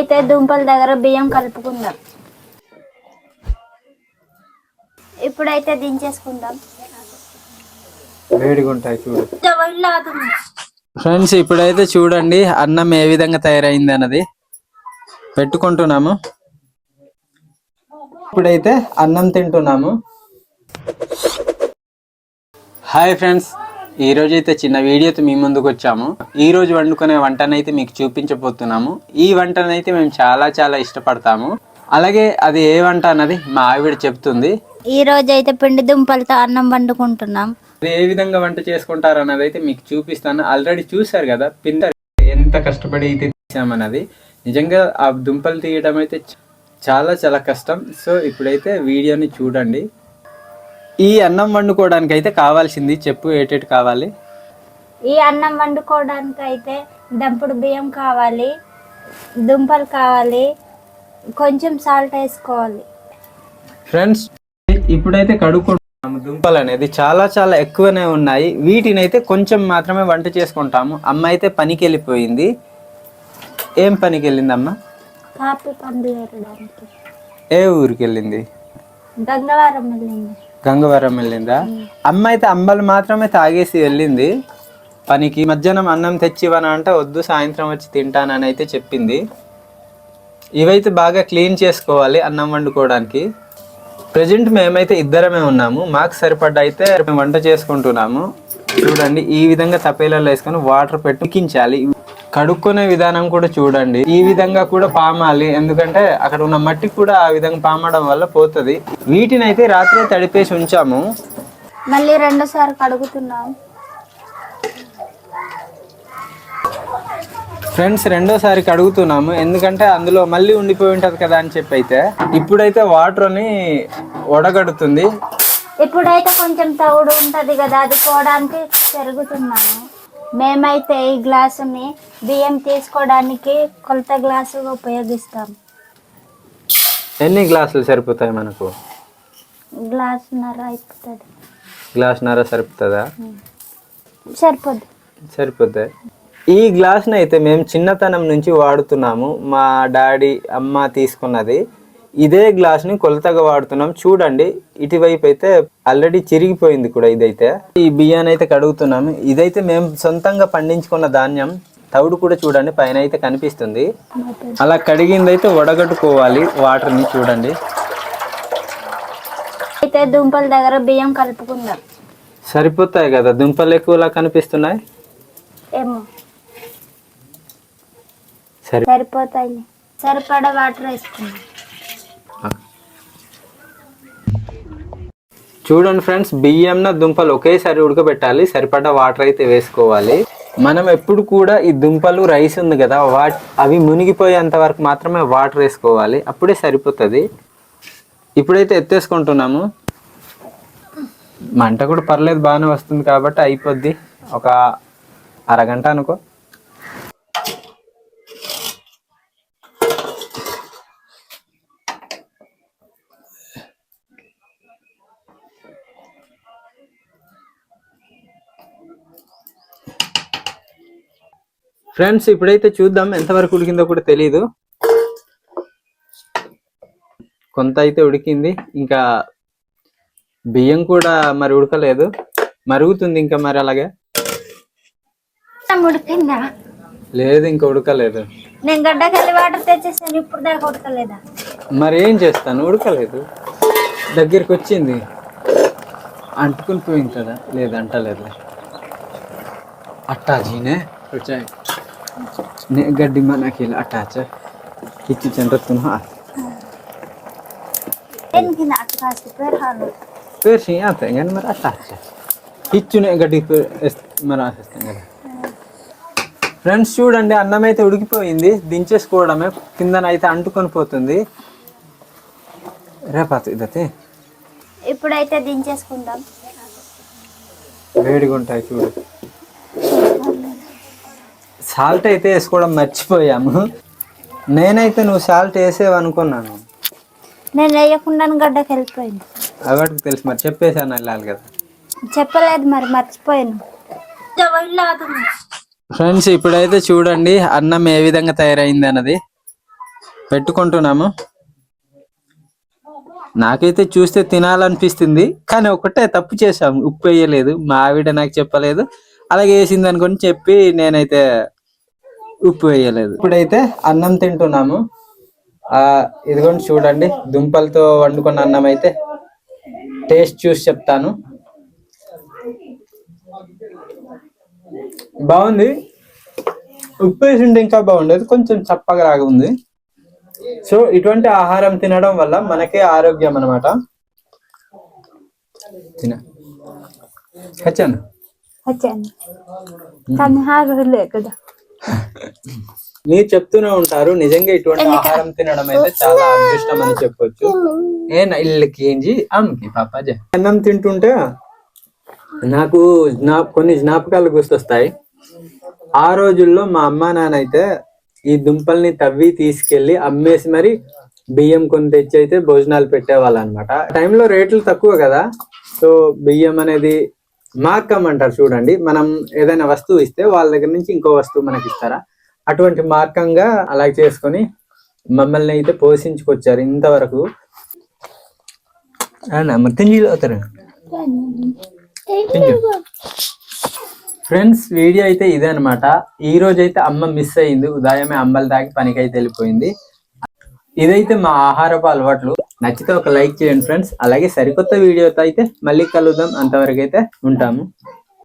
అయితే దుంపల దగ్గర బియ్యం కలుపుకుందాం. ఇప్పుడైతే దించేసుకుందాం. వేడిగా ఉంటాయి చూడు. ఫ్రెండ్స్ ఇప్పుడైతే చూడండి అన్నం ఏ విధంగా తయారైంది అన్నది. పెట్టుకుంటున్నాము. ఇప్పుడైతే అన్నం తింటున్నాము. హాయ్ ఫ్రెండ్స్ ఈ రోజు అయితే చిన్న వీడియోతో మీ ముందుకు వచ్చాము. ఈ రోజు వండుకునే వంటనైతే మీకు చూపించబోతున్నాము. ఈ వంటనైతే మేము చాలా చాలా ఇష్టపడతాము. అలాగే అది ఏ వంట అన్నది మా ఆవిడ చెప్తుంది. ఈ రోజు అయితే పిండి దుంపలతో అన్నం వండుకుంటున్నాం. అది ఏ విధంగా వంట చేసుకుంటారు అన్నది అయితే మీకు చూపిస్తాను. ఆల్రెడీ చూసారు కదా పిండి ఎంత కష్టపడి అయితే తీసామన్నది. నిజంగా ఆ దుంపలు తీయడం అయితే చాలా చాలా కష్టం. సో ఇప్పుడైతే వీడియోని చూడండి. ఈ అన్నం వండుకోవడానికి అయితే కావాల్సింది. చెప్పు ఏటేటి కావాలి? ఈ అన్నం వండుకోవడానికి అయితే దంపుడు బియ్యం కావాలి దుంపలు కావాలి కొంచెం సాల్ట్ వేసుకోవాలి. ఫ్రెండ్స్ ఇప్పుడైతే కడుక్కుంటున్నాము. దుంపలు అనేది చాలా చాలా ఎక్కువనే ఉన్నాయి. వీటిని అయితే కొంచెం మాత్రమే వంట చేసుకుంటాము. అమ్మ అయితే పనికి వెళ్ళిపోయింది ఏం పనికి వెళ్ళింది అమ్మ కాపీ పండు ఏ ఊరికి వెళ్ళింది గంగవారం వెళ్ళింది. గంగవరం వెళ్ళిందా? అమ్మ అయితే అంబలు మాత్రమే తాగేసి వెళ్ళింది. పనికి మధ్యాహ్నం అన్నం తెచ్చివనా అంటే వద్దు సాయంత్రం వచ్చి తింటానని అయితే చెప్పింది. ఇవైతే బాగా క్లీన్ చేసుకోవాలి అన్నం వండుకోవడానికి. ప్రజెంట్ మేమైతే ఇద్దరమే ఉన్నాము. మాకు సరిపడ్డ అయితే మేము వంట చేసుకుంటున్నాము. చూడండి ఈ విధంగా తపేలలో వేసుకొని వాటర్ పెట్టి ఉడికించాలి. కడుక్కునే విధానం కూడా చూడండి. ఈ విధంగా కూడా పామాలి. ఎందుకంటే అక్కడ ఉన్న మట్టి కూడా ఆ విధంగా పామడం వల్ల పోతుంది. వీటిని అయితే రాత్రి తడిపేసి ఉంచాము. మళ్ళీ రెండోసారి కడుగుతున్నాం. ఫ్రెండ్స్ రెండోసారి కడుగుతున్నాము. ఎందుకంటే అందులో మళ్ళీ ఉండిపోయి ఉంటది కదా అని చెప్పి అయితే ఇప్పుడైతే వాటర్ని వడగడుతుంది. ఇప్పుడైతే కొంచెం తవుడు ఉంటది కదా అది పోవడానికి పెరుగుతున్నాము. మేమైతే ఈ గ్లాసుని బియ్యం తీసుకోవడానికి కొలత గ్లాసుగా ఉపయోగిస్తాం. ఎన్ని గ్లాసులు సరిపోతాయి మనకు? గ్లాసున్నర అయిపోతుంది. గ్లాస్ నర సరిపోతుందా? సరిపోద్ది. సరిపోతాయి ఈ గ్లాస్ని అయితే మేము చిన్నతనం నుంచి వాడుతున్నాము. మా డాడీ అమ్మ తీసుకున్నది. ఇదే గ్లాస్ని కొలతగా వాడుతున్నాం. చూడండి ఇటువైపు అయితే ఆల్రెడీ చిరిగిపోయింది కూడా ఇదైతే. ఈ బియ్యాన్ని అయితే కడుగుతున్నాము ఇదైతే మేము సొంతంగా పండించుకున్న ధాన్యం. తవుడు కూడా చూడండి పైన అయితే కనిపిస్తుంది. అలా కడిగింది అయితే వడగట్టుకోవాలి వాటర్ని చూడండి. అయితే దుంపల దగ్గర బియ్యం కలుపుకుందాం. సరిపోతాయి కదా? దుంపలు ఎక్కువలా కనిపిస్తున్నాయి? సరిపోతాయి. సరిపడా వాటర్ వేసుకుందాం. చూడండి ఫ్రెండ్స్ బియ్యంన దుంపలు ఒకేసారి ఉడకబెట్టాలి సరిపడా వాటర్ అయితే వేసుకోవాలి. మనం ఎప్పుడు కూడా ఈ దుంపలు రైస్ ఉంది కదా వా అవి మునిగిపోయేంత వరకు మాత్రమే వాటర్ వేసుకోవాలి. అప్పుడే సరిపోతుంది. ఇప్పుడైతే ఎత్తేసుకుంటున్నాము. మంట కూడా పర్లేదు బాగానే వస్తుంది కాబట్టి అయిపోద్ది. ఒక అరగంట అనుకో. ఫ్రెండ్స్ ఇప్పుడైతే చూద్దాం ఎంతవరకు ఉడికిందో కూడా తెలియదు కొంత అయితే ఉడికింది. ఇంకా బియ్యం కూడా మరి ఉడకలేదు. మరుగుతుంది ఇంకా మరి అలాగే. ఉడికిందా? లేదు ఇంకా ఉడకలేదు. నేను గడ్డకెళ్ళి వాటర్ తెచ్చేసాను ఇప్పుడు దాకా ఉడకలేదా? మరి ఏం చేస్తాను? ఉడకలేదు. దగ్గరికి వచ్చింది. అంటుకుని పోయింది కదా లేదు ఫ్రెండ్స్ చూడండి అన్నం అయితే ఉడికిపోయింది దించేసుకోవడమే కిందన అయితే అంటుకొని పోతుంది రేపాత ఇదైతే ఇప్పుడైతే దించేసుకుందాం వేడిగా ఉంటాయి చూడు సాల్ట్ అయితే వేసుకోవడం మర్చిపోయాము. నేనైతే నువ్వు సాల్ట్ వేసేవి అనుకున్నాను. నేను వేయకుండా గడ్డకి వెళ్ళిపోయింది. అవటికి తెలుసు మరి చెప్పేసాను వెళ్ళాలి కదా. చెప్పలేదు మరి మర్చిపోయాను. ఫ్రెండ్స్ ఇప్పుడైతే చూడండి అన్నం ఏ విధంగా తయారైంది అన్నది. పెట్టుకుంటున్నాము. నాకైతే చూస్తే తినాలనిపిస్తుంది కానీ ఒకటే తప్పు చేశాము. ఉప్పు వేయలేదు మా ఆవిడ నాకు చెప్పలేదు. అలాగే వేసింది అనుకుని చెప్పి నేనైతే ఉప్పు వేయలేదు. ఇప్పుడైతే అన్నం తింటున్నాము. ఆ ఇదిగోండి చూడండి దుంపలతో వండుకున్న అన్నం అయితే టేస్ట్ చూసి చెప్తాను. బాగుంది. ఉప్పు వేసి ఉంటే ఇంకా బాగుండేది కొంచెం చప్పగా రాగా ఉంది. సో ఇటువంటి ఆహారం తినడం వల్ల మనకే ఆరోగ్యం అన్నమాట. తిన. వచ్చాను వచ్చాను కానీ కదా. మీరు చెప్తూనే ఉంటారు నిజంగా ఇటువంటి ఆహారం తినడం అయితే చాలా అదృష్టం అని చెప్పొచ్చు. ఏ ఇళ్ళకి ఏంజి అమ్మకి పాపాజీ అన్నం తింటుంటే నాకు జ్ఞా- కొన్ని జ్ఞాపకాలు గుర్తొస్తాయి. ఆ రోజుల్లో మా అమ్మ నాన్న అయితే ఈ దుంపల్ని తవ్వి తీసుకెళ్ళి అమ్మేసి మరి బియ్యం కొని తెచ్చి అయితే భోజనాలు పెట్టేవాళ్ళు అనమాట టైంలో రేట్లు తక్కువ కదా. సో బియ్యం అనేది మార్కం అంటారు చూడండి. మనం ఏదైనా వస్తువు ఇస్తే వాళ్ళ దగ్గర నుంచి ఇంకో వస్తువు మనకి ఇస్తారా? అటువంటి మార్గంగా అలా చేసుకొని మమ్మల్ని అయితే పోషించుకొచ్చారు ఇంతవరకు. మరి అవుతారు ఫ్రెండ్స్ వీడియో అయితే ఇదే అనమాట ఈ రోజు అయితే అమ్మ మిస్ అయింది. ఉదయమే అమ్మల దాకి పనికి అయితే వెళ్ళిపోయింది. ఇదైతే మా ఆహారపు అలవాట్లు. నచ్చితే ఒక లైక్ చేయండి ఫ్రెండ్స్. అలాగే సరికొత్త వీడియోతో అయితే మళ్ళీ కలుద్దాం. అంతవరకు అయితే ఉంటాము.